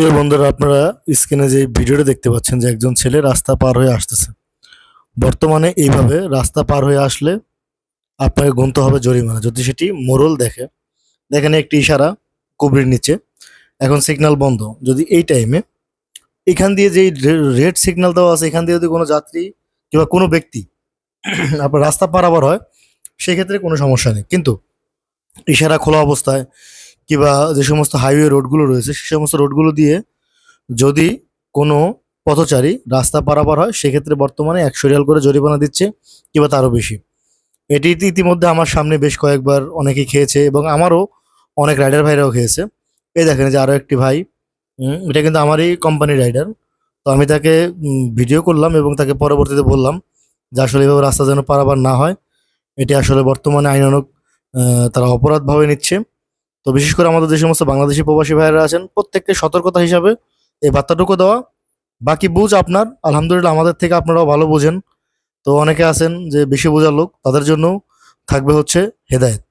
প্রিয় বন্ধুরা, আপনারা স্ক্রিনে যে ভিডিওটা দেখতে পাচ্ছেন যে একজন ছেলে রাস্তা পার হয়ে আসতেছে। বর্তমানে এইভাবে রাস্তা পার হয়ে আসলে আপনাকে গুনতে হবে জরিমানা। যদি সেটি মোরল দেখে, দেখেন একটি ইশারা কুবরির নিচে। এখন সিগন্যাল বন্ধ। যদি এই টাইমে এখান দিয়ে যে রেড সিগন্যাল দেওয়া আছে, এখান দিয়ে যদি কোনো যাত্রী কিংবা কোনো ব্যক্তি আপনার রাস্তা পারাবার হয়, সেক্ষেত্রে কোনো সমস্যা নেই। কিন্তু ইশারা খোলা অবস্থায় কিংবা যে সমস্ত হাইওয়ে রোডগুলো রয়েছে, সে সমস্ত রোডগুলো দিয়ে যদি কোনো পথচারী রাস্তা পারাপার হয়, সেক্ষেত্রে বর্তমানে একশো রিয়াল করে জরিমানা দিচ্ছে কিংবা তারও বেশি। এটি ইতিমধ্যে আমার সামনে বেশ কয়েকবার অনেকে খেয়েছে এবং আমারও অনেক রাইডার ভাইরাও খেয়েছে। এই দেখেন যে আরও একটি ভাই এটা কিন্তু আমারই কোম্পানি রাইডার তো আমি তাকে ভিডিও করলাম এবং তাকে পরবর্তীতে বললাম যে আসলে এভাবে রাস্তা যেন পারাবার না হয়। এটি আসলে বর্তমানে আইনানুক তারা অপরাধভাবে নিচ্ছে। তো বিশেষ করে আমাদের যে সমস্ত বাংলাদেশি প্রবাসী ভাইয়েরা আছেন, প্রত্যেককে সতর্কতা হিসাবে এই বার্তাটুকু দেওয়া। বাকি বুঝ আপনার, আলহামদুলিল্লাহ আমাদের থেকে আপনারাও ভালো বোঝেন। তো অনেকে আছেন যে বেশি বোঝার লোক, তাদের জন্য থাকবে হচ্ছে হেদায়েত।